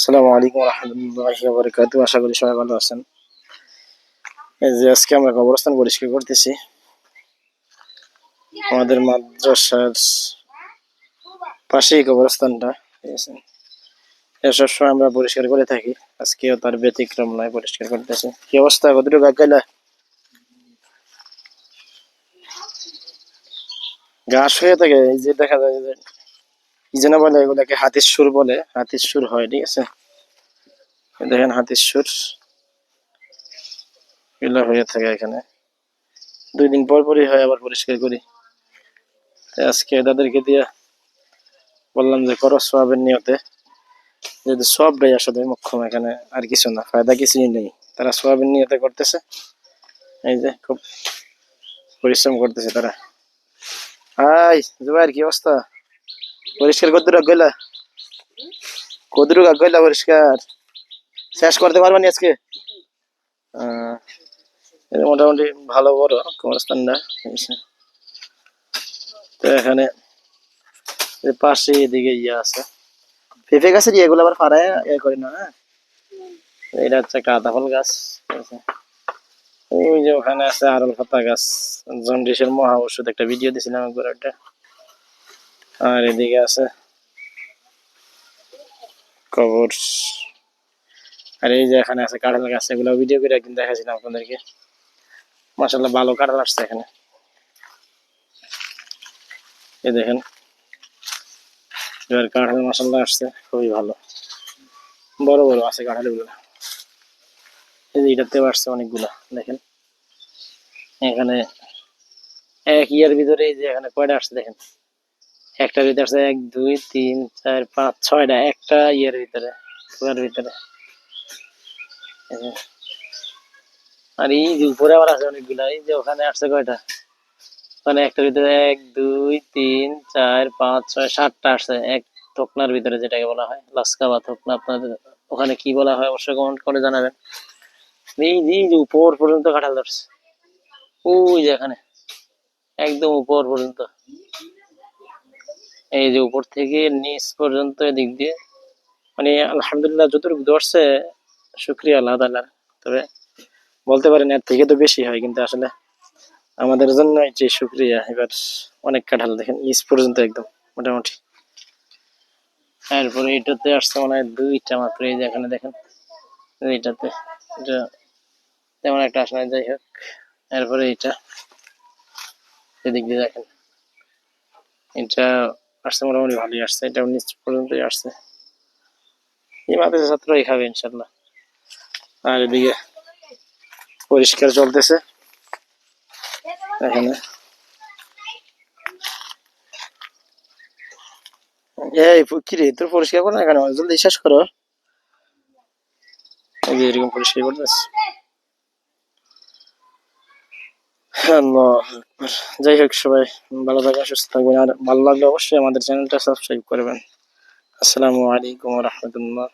আসসালামু আলাইকুম আশা করি সবাই ভালো আছেন। এই যে আজকে আমরা কবরস্থান পরিষ্কার করতেছি। আমাদের মাদ্রাসার পাশেই কবরস্থানটা আমরা পরিষ্কার করে থাকি। আজকেও তার ব্যতিক্রম নয়, পরিষ্কার করতেছি। কি অবস্থা? কতটুকু আগাইলা ঘাস হয়ে থাকে, এই যে দেখা যায় যে কি যেন বলে এগুলাকে? হাতির সুর বলে। হাতির সুর হয়, ঠিক আছে? দেখেন হাতির সুর এগুলো হয়ে থাকে এখানে। দুই দিন পর পরই হয়, আবার পরিষ্কার করি। আজকে তাদেরকে দিয়ে বললাম যে, করো সবের নিয়তে। যেহেতু সবটাই আসলে মুখ্যম এখানে আর কিছু না, ফায়দা কিছুই নেই। তারা সবের নিয়তে করতেছে। এই যে খুব পরিশ্রম করতেছে তারা। হাই, জুবাইর কি অবস্থা? পরিষ্কার কতটুকু গইলা কতটুকু গইলা পরিষ্কার? শেষ করতে পারবেন আজকে? মোটামুটি ভালো বড় কবরস্থানটা তো এখানে পাশে এদিকে ইয়ে আছে। পেঁপে গাছের ইয়েগুলো আবার ফাড়ায় ইয়ে করি না হ্যাঁ? এটা হচ্ছে কাঁদা ফল গাছ। ওই যে ওখানে আছে আরল পাতা গাছ, জন্ডিসের মহা ওষুধ একটা ভিডিও দিয়েছিলাম একবার একটা আর এদিকে আছে কবর। আর এই যে এখানে আছে কাঁঠাল গাছ, এগুলো ভিডিও করে একদিন দেখাছিলাম আপনাদেরকে। মাসাল্লাহ ভালো কাঁঠাল আসছে এখানে। এই দেখেন, এবার কাঁঠাল মাসাল্লাহ আসছে, খুবই ভালো। বড় বড় আছে কাঁঠালগুলো এই যে এটাতেও আসছে অনেকগুলো, দেখেন। এখানে এক ইয়ার ভিতরে এই যে এখানে কয়টা আসছে দেখেন। একটার ভিতরে আসছে এক, দুই, তিন, চার, পাঁচ, ছয়টা, একটা ইয়ের ভিতরে কুয়ার ভিতরে। আর এই যে উপরে আবার আছে অনেকগুলা, এই যে ওখানে আসছে কয়টা? ওখানে একটার ভিতরে এক, দুই, তিন, চার, পাঁচ, ছয়, সাতটা আসছে, এক থকনার ভিতরে যেটাকে বলা হয়, লাস্কা বা থকনা। আপনাদের ওখানে কি বলা হয় অবশ্যই কমেন্ট করে জানাবেন। এই যে এই যে উপর পর্যন্ত কাঁঠাল ধরছে, ওই যে এখানে, একদম উপর পর্যন্ত। এই যে উপর থেকে নিচ পর্যন্ত এদিক দিয়ে। মানে আলহামদুলিল্লাহ যতটুকু ধরছে শুক্রিয়া আল্লাহ তাআলার। তবে বলতে পারেন এর থেকে তো বেশি হয়, কিন্তু আসলে আমাদের জন্য যে শুক্রিয়া, এবার অনেক কাঁঠাল দেখেন, নিচ পর্যন্ত একদম, মোটামুটি। এরপরে এটাতে আসছে মনে হয় দুইটা মাত্র, এই যে এখানে দেখেন এইটাতে এটা তেমন একটা আসে না যাই হোক। এরপরে এইটা এদিক দিয়ে দেখেন। এটা আসছে, মোটামুটি ভালোই আসছে এটা নিচ পর্যন্তই আসছে। এই মাদ্রাসা ছাত্রই খাবে ইনশাল্লাহ আর এদিকে পরিষ্কার চলতেছে। এখানে। এই পু- কি রে, তোর পরিষ্কার করো না কেন জলদি শেষ করো। এরকম পরিষ্কার করতেছে আল্লাহু আকবার। যাই হোক সবাই, ভালো থাকবেন, সুস্থ থাকবেন। আর ভালো লাগলে অবশ্যই আমাদের চ্যানেলটা সাবস্ক্রাইব করবেন। আসসালামু আলাইকুম রহমতুল্লাহ।